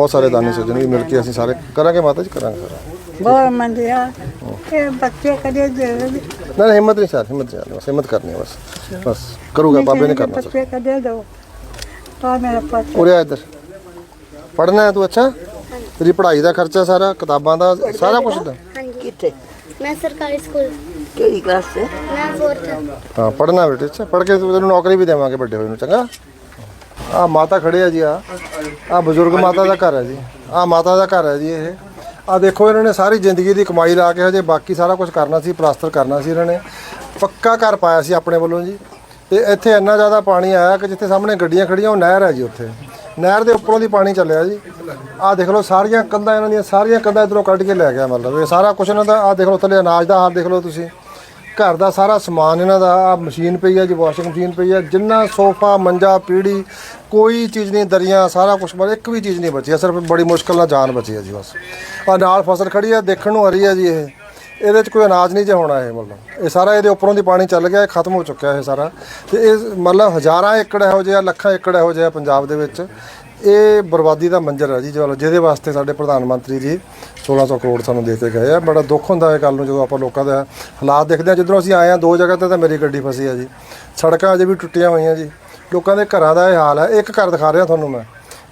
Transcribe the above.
ਬਹੁਤ ਸਾਰੇ ਦਾਨੀ ਸੱਜਣ ਵੀ ਮਿਲ ਕੇ ਅਸੀਂ ਸਾਰੇ ਕਰਾਂਗੇ ਮਾਤਾ ਜੀ ਕਰਾਂਗੇ ਸਾਰਾ ਬਹੁਤ ਮੰਦਿਆ ਇਹ ਬੱਚੇ ਕਦੇ ਦੇ ਨਾ ਨਾ, ਹਿੰਮਤ ਨਹੀਂ ਸਰ ਹਿੰਮਤ ਨਹੀਂ ਬਸ ਹਿੰਮਤ ਕਰਨੀ ਹੈ ਬਸ ਬਸ ਕਰੂਗਾ ਬਾਬੇ ਨੇ ਕਰਨਾ ਸਰ ਬੱਚੇ ਕਦੇ ਦੋ। ਆ ਮੇਰਾ ਪੁੱਤ। ਉਰੇ ਆ ਇੱਧਰ। ਪੜਨਾ ਹੈ ਤੂੰ ਅੱਛਾ? ਤੇਰੀ ਪੜ੍ਹਾਈ ਦਾ ਖਰਚਾ ਸਾਰਾ ਕਿਤਾਬਾਂ ਦਾ ਸਾਰਾ ਕੁਝ ਦਾ? ਹਾਂਜੀ। ਕਿੱਥੇ? ਮੈਂ ਸਰਕਾਰੀ ਸਕੂਲ। ਕਿਹੜੀ ਕਲਾਸ 'ਚ? ਮੈਂ 4th ਹਾਂ ਪੜਨਾ ਬੇਟੇ ਅੱਛਾ ਪੜ ਕੇ ਤੈਨੂੰ ਨੌਕਰੀ ਵੀ ਦੇਵਾਂਗੇ ਵੱਡੇ ਹੋਏ ਨੂੰ ਚੰਗਾ? ਆ ਮਾਤਾ ਖੜੇ ਆ ਜੀ ਆ ਆ ਬਜ਼ੁਰਗ ਮਾਤਾ ਦਾ ਘਰ ਹੈ ਜੀ। ਆ ਮਾਤਾ ਦਾ ਘਰ ਹੈ ਜੀ ਇਹ। ਆ ਦੇਖੋ ਇਹਨਾਂ ਨੇ ਸਾਰੀ ਜ਼ਿੰਦਗੀ ਦੀ ਕਮਾਈ ਲਾ ਕੇ ਹਜੇ ਬਾਕੀ ਸਾਰਾ ਕੁਝ ਕਰਨਾ ਸੀ ਪਲਾਸਟਰ ਕਰਨਾ ਸੀ ਇਹਨਾਂ ਨੇ। ਪੱਕਾ ਘਰ ਪਾਇਆ ਸੀ ਆਪਣੇ ਵੱਲੋਂ ਜੀ। ਤੇ ਇੱਥੇ ਇੰਨਾ ਜ਼ਿਆਦਾ ਪਾਣੀ ਆਇਆ ਕਿ ਜਿੱਥੇ ਸਾਹਮਣੇ ਗੱਡੀਆਂ ਖੜੀਆਂ ਉਹ ਨਹਿਰ ਹੈ ਜੀ ਉੱਥੇ। ਨਹਿਰ ਦੇ ਉੱਪਰੋਂ ਦੀ ਪਾਣੀ ਚੱਲਿਆ ਜੀ। ਆ ਦੇਖ ਲਓ ਸਾਰੀਆਂ ਕੰਧਾਂ ਇਹਨਾਂ ਦੀਆਂ ਸਾਰੀਆਂ ਕੰਧਾਂ ਇਧਰੋਂ ਕੱਢ ਕੇ ਲੈ ਗਿਆ ਮਤਲਬ। ਇਹ ਸਾਰਾ ਕੁਝ ਇਹਨਾਂ ਦਾ ਆ ਦੇਖ ਲਓ ਥੱਲੇ ਅਨਾਜ ਦਾ ਹਾਲ ਦੇਖ ਲਓ ਤੁਸੀਂ। ਘਰ ਦਾ ਸਾਰਾ ਸਮਾਨ ਇਹਨਾਂ ਦਾ ਆ ਮਸ਼ੀਨ ਪਈ ਹੈ ਜੀ, ਵਾਸ਼ਿੰਗ ਮਸ਼ੀਨ ਪਈ ਹੈ ਜਿੰਨਾ ਸੋਫਾ, ਮੰਜਾ, ਪੀੜੀ, ਕੋਈ ਚੀਜ਼ ਨਹੀਂ, ਦਰੀਆਂ, ਸਾਰਾ ਕੁਝ ਬਸ ਇੱਕ ਵੀ ਚੀਜ਼ ਨਹੀਂ ਬਚੀ ਹੈ ਸਿਰਫ ਬੜੀ ਮੁਸ਼ਕਲ ਨਾਲ ਜਾਨ ਬਚੀ ਹੈ ਜੀ ਬਸ। ਆ ਨਾਲ ਫਸਲ ਖੜੀ ਹੈ ਦੇਖਣ ਨੂੰ ਆ ਰਹੀ ਹੈ ਜੀ ਇਹ। ਇਹਦੇ 'ਚ ਕੋਈ ਅਨਾਜ ਨਹੀਂ ਜੇ ਹੋਣਾ ਇਹ ਮਤਲਬ। ਇਹ ਸਾਰਾ ਇਹਦੇ ਉੱਪਰੋਂ ਦੀ ਪਾਣੀ ਚੱਲ ਗਿਆ, ਇਹ ਖਤਮ ਹੋ ਚੁੱਕਿਆ ਇਹ ਸਾਰਾ। ਤੇ ਇਹ ਮਤਲਬ ਹਜ਼ਾਰਾਂ ਏਕੜ ਇਹੋ ਜਿਹੇ ਆ ਲੱਖਾਂ ਏਕੜ ਇਹੋ ਜਿਹੇ ਆ ਪੰਜਾਬ ਦੇ ਵਿੱਚ ਇਹ ਬਰਬਾਦੀ ਦਾ ਮੰਜ਼ਰ ਹੈ ਜੀ, ਜੋ ਜਿਹਦੇ ਵਾਸਤੇ ਸਾਡੇ ਪ੍ਰਧਾਨ ਮੰਤਰੀ ਜੀ 1600 ਕਰੋੜ ਸਾਨੂੰ ਦੇ ਕੇ ਗਏ ਆ। ਬੜਾ ਦੁੱਖ ਹੁੰਦਾ ਹੈ ਕੱਲ ਨੂੰ ਜਦੋਂ ਆਪਾਂ ਲੋਕਾਂ ਦਾ ਹਾਲਾਤ ਦੇਖਦੇ ਆ ਜਿੱਧਰੋਂ ਅਸੀਂ ਆਏ ਆ ਦੋ ਜਗ੍ਹਾ ਤੇ ਤਾਂ ਮੇਰੀ ਗੱਡੀ ਫਸੀ ਆ ਜੀ। ਸੜਕਾਂ ਅਜੇ ਵੀ ਟੁੱਟੀਆਂ ਹੋਈਆਂ ਜੀ। ਲੋਕਾਂ ਦੇ ਘਰਾਂ ਦਾ ਇਹ ਹਾਲ ਹੈ। ਇੱਕ ਘਰ ਦਿਖਾ ਰਿਹਾ ਤੁਹਾਨੂੰ ਮੈਂ।